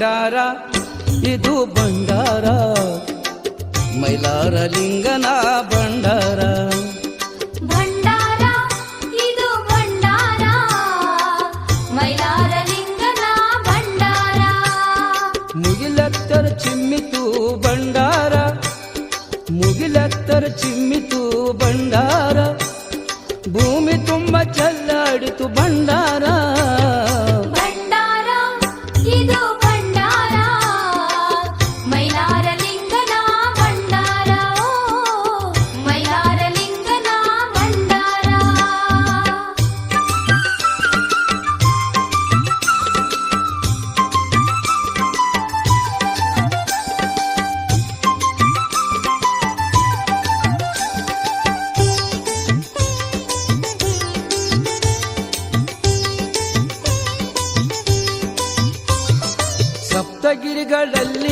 ಭಂಡಾರ ಇದು ಭಂಡಾರ. ಮೈಲಾರ ಲಿಂಗನಾ ಭಂಡಾರ. ಮುಗಿಲತ್ತರ ಚಿಮ್ಮಿತು ಭಂಡಾರ. ಮುಗಿಲತ್ತರ ಚಿಮ್ಮಿತು ಭಂಡಾರ. ಭೂಮಿ ತುಂಬ ಚಲ್ಲಾಡಿತು ಭಂಡಾರ.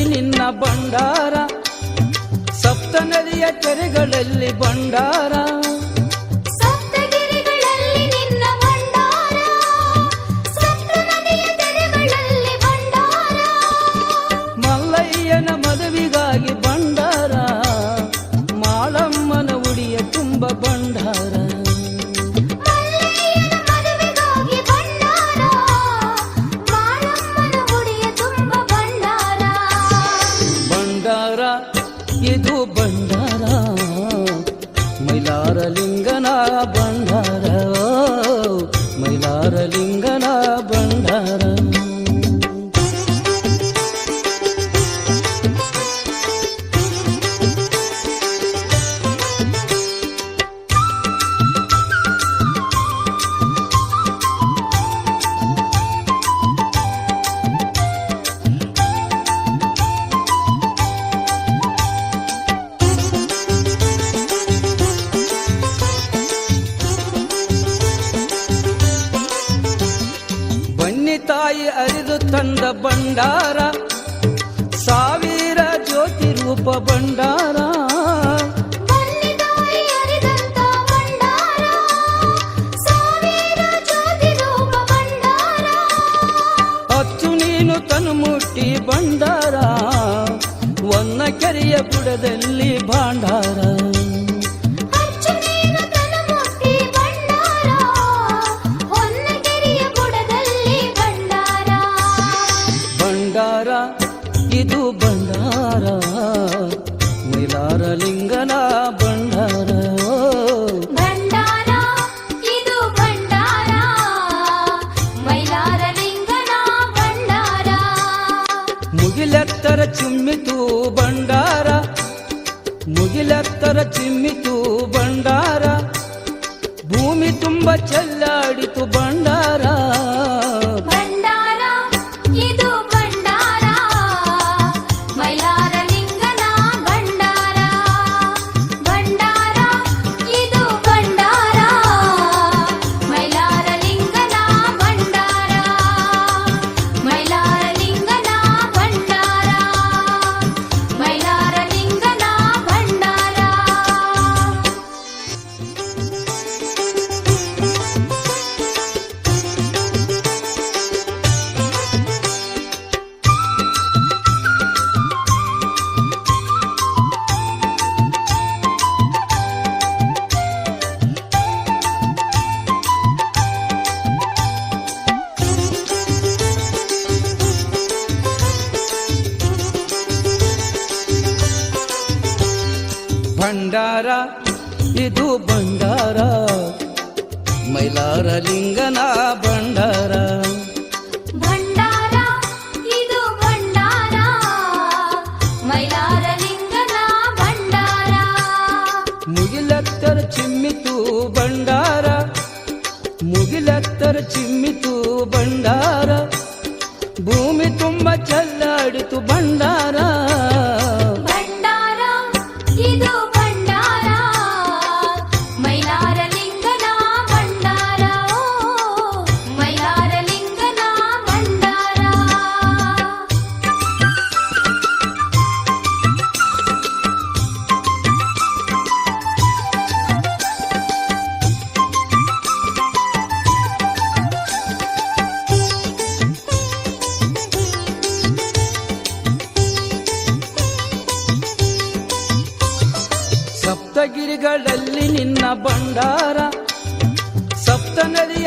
ನಿನ್ನ ಭಂಡಾರ ಸಪ್ತ ನದಿಯ ಕೆರೆಗಳಲ್ಲಿ ಭಂಡಾರ. ಅರಿದು ತಂದ ಭಂಡಾರ. ಸಾವಿರ ಜ್ಯೋತಿ ರೂಪ ಭಂಡಾರ. ಭಂಡಾರ ಇದು ಭಂಡಾರ. ಮೈಲಾರ ಲಿಂಗನಾ ಭಂಡಾರ. ಭಂಡಾರ ಇದು ಭಂಡಾರ. ಮೈಲಾರ ಲಿಂಗನ ಭಂಡಾರ. ಮುಗಿಲತ್ತರ ಚಿಮ್ಮಿತು ಭಂಡಾರ. ಮುಗಿಲತ್ತರ ಚಿಮ್ಮಿತು ಭಂಡಾರ. ಭೂಮಿ ತುಂಬ ಚಲ್ಲಾಡಿತು ಭಂಡಾರ.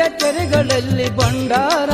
ಕೆರೆಗಳಲ್ಲಿ ಭಂಡಾರ.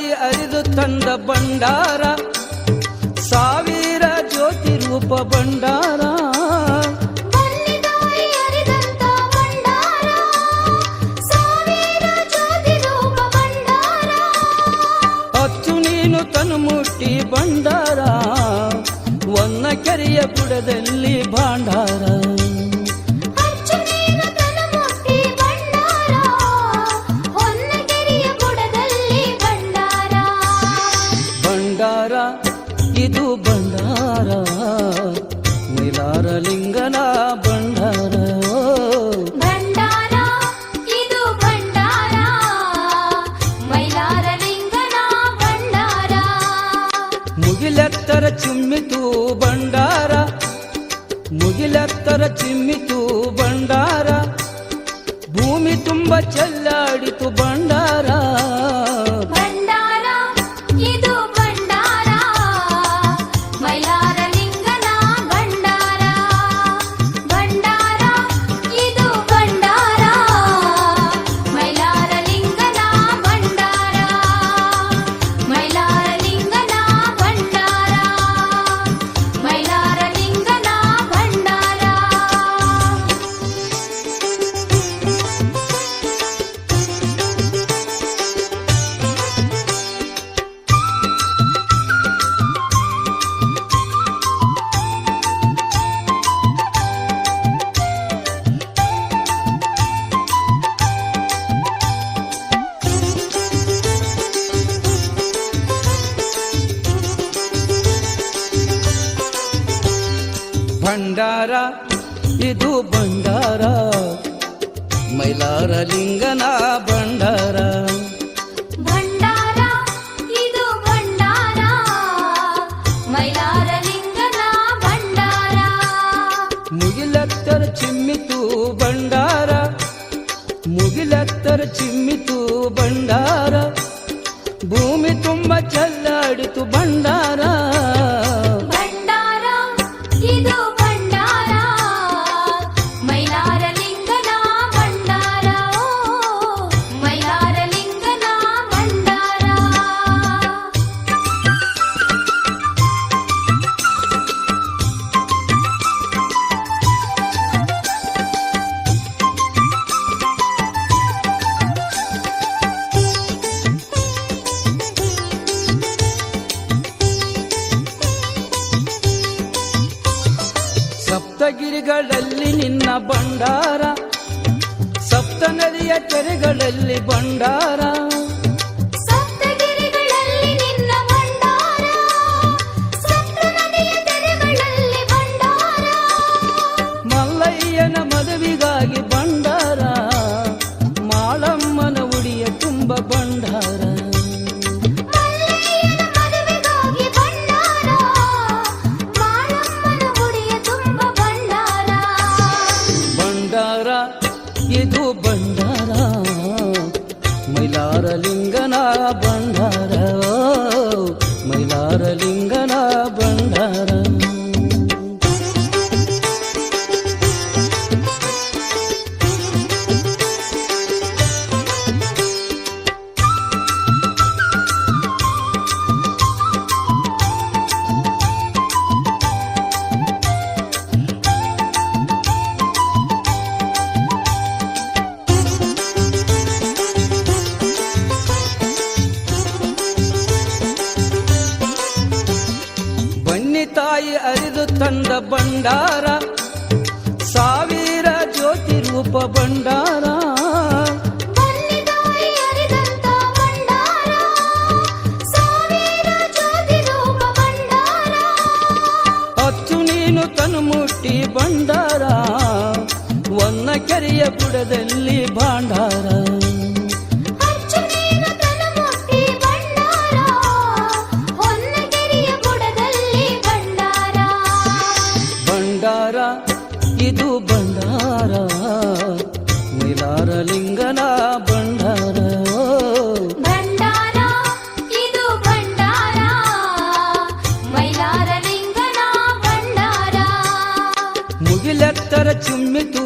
ತಾಯಿ ಅರಿದು ತಂದ ಭಂಡಾರ ಸಾವಿರ ಜ್ಯೋತಿ ರೂಪ ಭಂಡಾರ. ಹತ್ತು ನೀನು ತನು ಮುಟ್ಟಿ ಭಂಡಾರ ಒನ್ನ ಕೆರೆಯ ಬುಡದಲ್ಲಿ ಭಾಂಡಾರ. ಭಂಡಾರ ಇದು ಭಂಡಾರ. ಮೈಲಾರ ಲಿಂಗನ ಭಂಡಾರ. ಮುಗಿಲತ್ತರ ಚಿಮ್ಮಿತು ಭಂಡಾರ. ಮುಗಿಲತ್ತರ ಚಿಮ್ಮಿತು ಭಂಡಾರ. ಭೂಮಿ ತುಂಬ ಚಲ್ಲಾಡಿತು ಭಂಡಾರ. यारा ಹರಿದಂತ ಭಂಡಾರ ಸಾವಿರ ಜ್ಯೋತಿ ರೂಪ ಭಂಡಾರ. ಹತ್ತು ನೀನು ತನು ಮುಟ್ಟಿ ಭಂಡಾರ ಒನ್ನ ಕೆರೆಯ ಬುಡದಲ್ಲಿ ಭಾಂಡಾರ. ಮುಗಿಲೆತ್ತರ ಚಿಮ್ಮಿತು